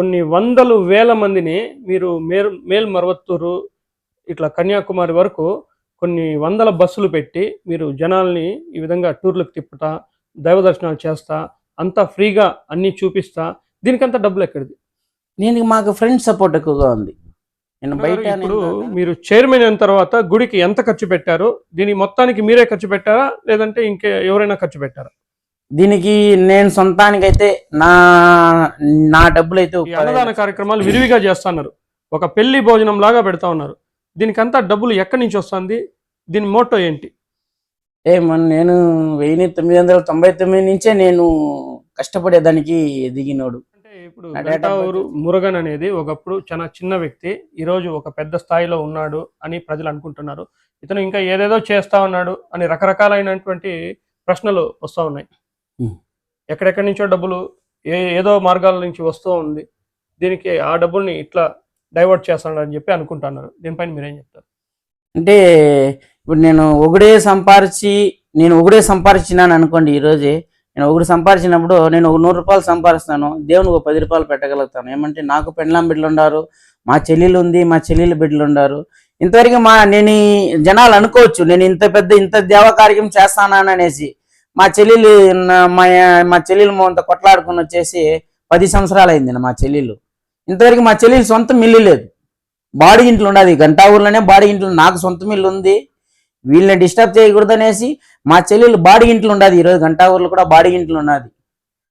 కొన్ని వందలు వేల మందిని మీరు మేల్ మేల్ మరవత్తూరు ఇట్లా కన్యాకుమారి వరకు కొన్ని వందల బస్సులు పెట్టి మీరు జనాల్ని ఈ విధంగా టూర్లకు తిప్పుతా దైవ దర్శనాలు చేస్తా అంతా ఫ్రీగా అన్నీ చూపిస్తా దీనికంతా డబ్బులు ఎక్కడిది? దీనికి మాకు ఫ్రెండ్ సపోర్ట్ ఎక్కువగా ఉంది. నేను బయట ఇప్పుడు నేను- మీరు చైర్మన్ అయిన తర్వాత గుడికి ఎంత ఖర్చు పెట్టారు? దీని మొత్తానికి మీరే ఖర్చు పెట్టారా? లేదంటే ఇంకే ఎవరైనా ఖర్చు పెట్టారా? దీనికి నేను సొంతానికైతే నా నా డబ్బులు అయితే అన్నదాన కార్యక్రమాలు విరివిగా చేస్తున్నారు. ఒక పెళ్ళి భోజనం లాగా పెడతా ఉన్నారు. దీనికంతా డబ్బులు ఎక్కడి నుంచి వస్తుంది? దీని మోటో ఏంటి? ఏ మన నేను వెయ్యి తొమ్మిది వందల తొంభై తొమ్మిది నుంచే నేను కష్టపడేదానికి దిగినోడు అంటే ఇప్పుడు birth. మురుగన్ అనేది ఒకప్పుడు చాలా చిన్న వ్యక్తి ఈ రోజు ఒక పెద్ద స్థాయిలో ఉన్నాడు అని ప్రజలు అనుకుంటున్నారు. ఇతను ఇంకా ఏదేదో చేస్తా ఉన్నాడు అని రకరకాలైనటువంటి ప్రశ్నలు వస్తూ ఉన్నాయి. ఎక్కడెక్కడి నుంచో డబ్బులు ఏ ఏదో మార్గాల నుంచి వస్తూ ఉంది. దీనికి ఆ డబ్బుల్ని ఇట్లా డైవర్ట్ చేస్తాడు అని చెప్పి అనుకుంటున్నారు. దీనిపైన మీరేం చెప్తారు? అంటే ఇప్పుడు నేను ఒకడే సంపాదించి నేను ఒకడే సంపాదించినాను అనుకోండి ఈ రోజే నేను ఒకటి సంపాదించినప్పుడు నేను ఒక నూరు రూపాయలు సంపాదిస్తాను దేవునికి ఒక పది రూపాయలు పెట్టగలుగుతాను. ఏమంటే నాకు పెండ్లాం బిడ్డలు ఉన్నారు మా చెల్లెలు ఉంది మా చెల్లెలు బిడ్డలు ఉన్నారు ఇంతవరకు మా నేను జనాలు అనుకోవచ్చు నేను ఇంత పెద్ద ఇంత దేవ కార్యం చేస్తానని అనేసి. మా చెల్లెలు మా మా చెల్లెలు మొంత కొట్లాడుకుని వచ్చేసి పది సంవత్సరాలు అయింది మా చెల్లెలు. ఇంతవరకు మా చెల్లెలు సొంత మిల్లు లేదు. బాడీ ఇంట్లో ఉండదు. గంటా ఊర్లోనే బాడీ ఇంట్లో నాకు సొంత మిల్లు ఉంది. వీళ్ళని డిస్టర్బ్ చేయకూడదు అనేసి మా చెల్లెలు బాడీ ఇంట్లో ఉండదు. ఈరోజు గంటా ఊర్లో కూడా బాడీ ఇంట్లో ఉన్నది.